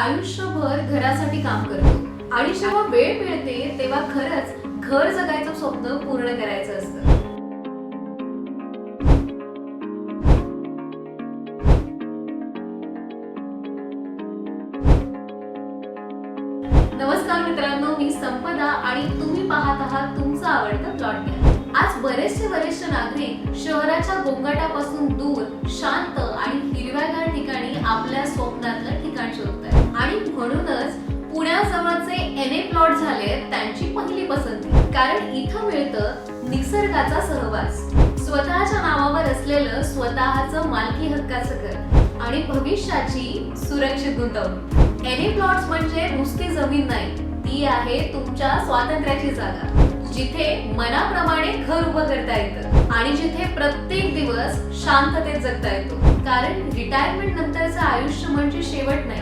आयुष्यभर घरासाठी काम करतो. आणि जेव्हा वेळ मिळते तेव्हा खरंच घर जगायचं स्वप्न पूर्ण करायचं असतं. नमस्कार मित्रांनो मी संपदा आणि तुम्ही पाहत आहात तुमचं आवडतं प्लॉट आज बरेचसे वरिष्ठ नागरिक शहराच्या गोंगाटापासून दूर शांत आणि हिरव्यागार आपल्या स्वप्नातलं ठिकाण शोधतात आणि म्हणूनच पुण्याजवळचे एन ए प्लॉट झाले त्यांची पहिली पसंती. कारण इथं मिळतं निसर्गाचा सहवास. स्वतःच्या नावावर असलेलं स्वतःचं मालकी हक्काचं घर. आणि भविष्याची सुरक्षित गुंतवणूक. एनी प्लॉट्स म्हणजे नुसती जमीन नाही. ती आहे तुमच्या स्वातंत्र्याची जागा. जिथे मनाप्रमाणे घर उभं करता येतं. आणि जिथे प्रत्येक दिवस शांततेत जगता येतो. कारण रिटायरमेंट नंतरचं आयुष्य म्हणजे शेवट नाही.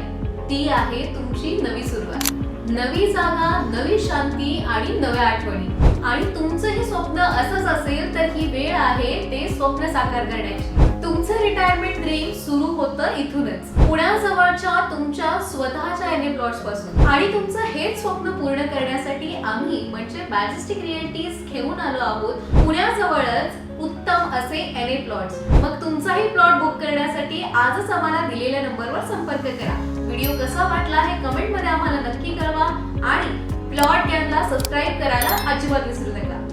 ती आहे तुमची नवी सुरुवात. नवी जागा नवी शांती आणि नव्या आठवणी. आणि तुमचं हे स्वप्न असंच असेल तर ही वेळ आहे ते स्वप्न साकार करण्याची. तुमचं रिटायरमेंट ड्रीम सुरू होतं इथूनच. पुण्याजवळच्या तुमच्या स्वतःच्या एने प्लॉट्सपासून. आणि तुमचं हेच स्वप्न पूर्ण करण्यासाठी आम्ही म्हणजे मॅजेस्टिक रिअल्टीज घेऊन आलो आहोत. पुण्याजवळच उत्तम एन ए प्लॉट्स मग तुमचाही प्लॉट बुक करण्यासाठी आजच आम्हाला दिलेल्या नंबरवर संपर्क करा. व्हिडिओ कसा वाटला हे कमेंटमध्ये आम्हाला नक्की कळवा आणि प्लॉट गॅनला सबस्क्राईब करायला अजिबात विसरू नका.